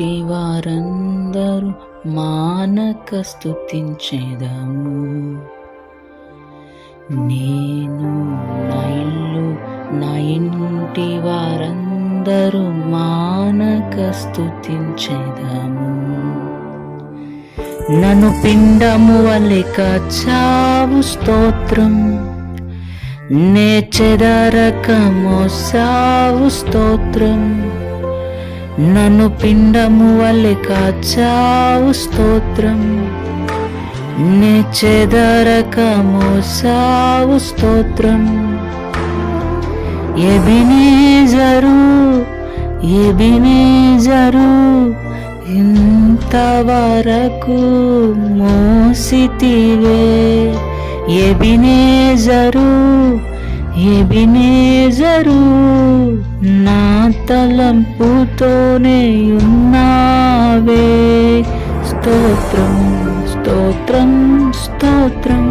తోటి వారందరూ మానక స్థుతించేదాము నేను నా ఇల్లు నా ఇంటి వారందరూ మానక స్థుతించేదము నన్ను పిండము వలె చావు స్తోత్రం. నే చెదరక మోసావు స్తోత్రం. నన్ను పిండము వలె కాచావు స్తోత్రం. నే చెదరక మోసావు స్తోత్రం. ఎబినేజరు ఎబినేజరు ఇంతవరకు మోసితివే. ఎబినేజరు ఎబినేజరు నా తలంపుతోనే ఉన్నావే? స్తోత్రం స్తోత్రం స్తోత్రం.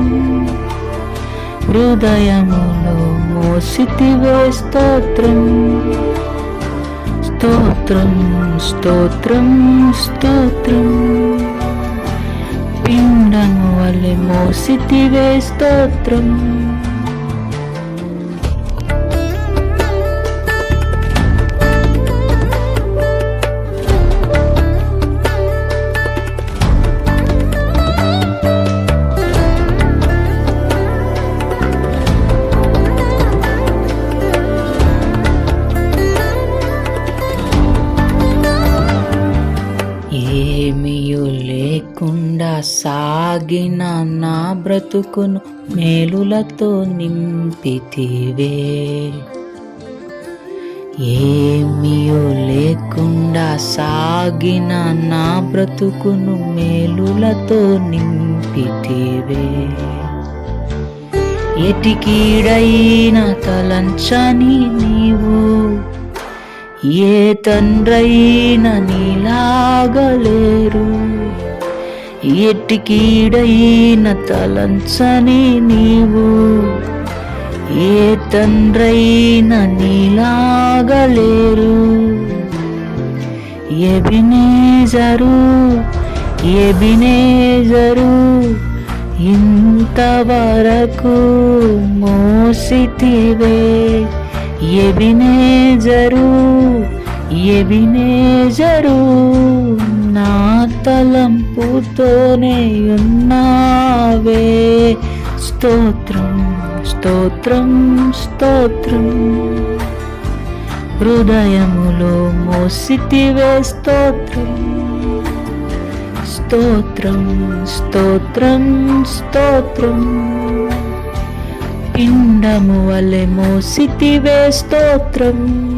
హృదయములో మోసితివే స్తోత్రం. స్తోత్రం స్తోత్రం స్తోత్రం. పిండము వలె మోసితివే స్తోత్రం. లేకుండా సాగిన నా బ్రతుకును మేలులతో నింపితివే. ఏమియో లేకుండా సాగిన నా బ్రతుకును మేలులతో నింపితివే. ఎటికీడైన తలంచని నీవు ఏ తండ్రైన నీలాగలేరు. ఎట్టికీడైన తలంచని నీవు ఏ తండ్రైన నీలాగలేరు. ఎబినేజరు ఎబినేజరు ఇంతవరకు మోసితివే. ఎబినేజరు ఎబినేజరు నా తలం తలంపుతోనే ఉన్నావే. స్తోత్రం స్తోత్రం స్తోత్రం. హృదయములో మోసితివే స్తోత్రం. స్తోత్రం స్తోత్రం స్తోత్రం. పిండము వలె మోసితివే స్తోత్రం.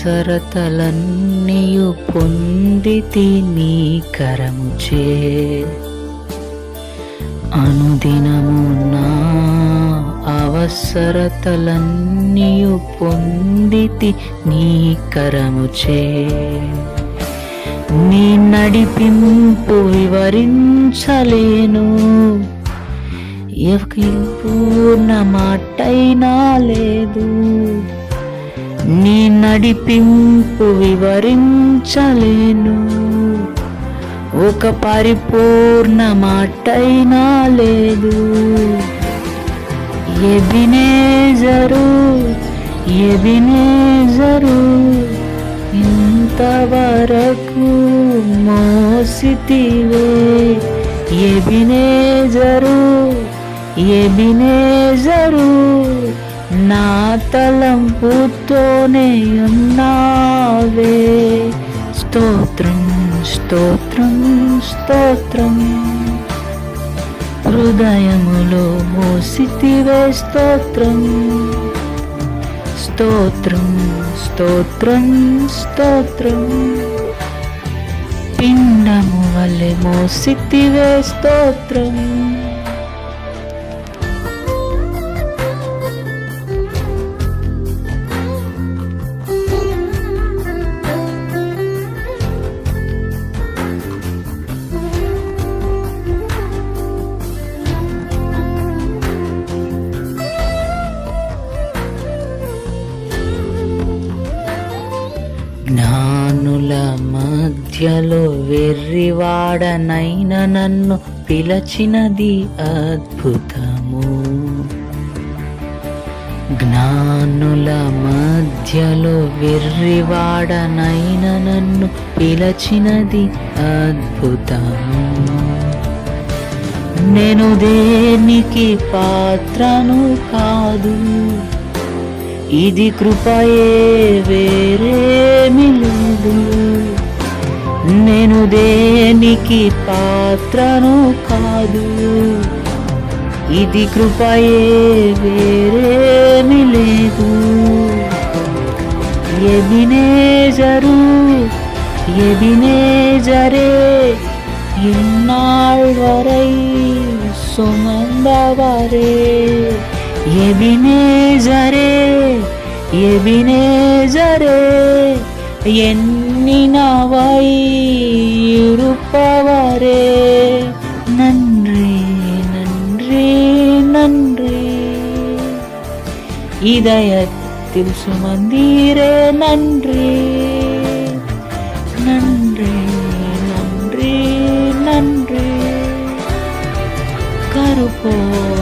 అవసరతలన్నీయు పొందితి నీ కరముచే. అనుదినము నా అవసరతలన్నీయు పొందితి నీ కరముచే. నీ నడిపింపు వివరించలేను. ఎవకి పూర్ణ మాటైనా లేదు. నీ నడిపింపు వివరించలేను. ఒక పరిపూర్ణ మాటైనా లేదు. ఎబినేజరు ఎబినేజరు ఇంతవరకు మోసితివే. ఎబినేజరు ఎబినేజరు నా తలంపుతోనే ఉన్నావే. స్తోత్రం స్తోత్రం స్తోత్రం. హృదయములో మోసితివే స్తోత్రం. స్తోత్రం స్తోత్రం స్తోత్రం. పిండము వలె మోసితివే స్తోత్రం. జ్ఞానుల మధ్యలో వెర్రివాడనైన నన్ను పిలచినది అద్భుతము. జ్ఞానుల మధ్యలో వెర్రివాడనైన నన్ను పిలచినది అద్భుతము. నేను దేనికి పాత్రను కాదు? ఇది కృపయే వేరేమి లేదు నేను దేనికి పాత్రను కాదు ఇది కృపయే వేరేమి లేదు ఎబినేజరు ఎబినేజరే ఇన్నాళ్ళవరై సుమందవరే எபினேசரே எபினேசரே எண்ணினாவாய் இருப்பவரே நன்றி நன்றி நன்றி இதயத்தில் சுமந்தீரே நன்றி। நன்றி நன்றி நன்றி. கருப்போ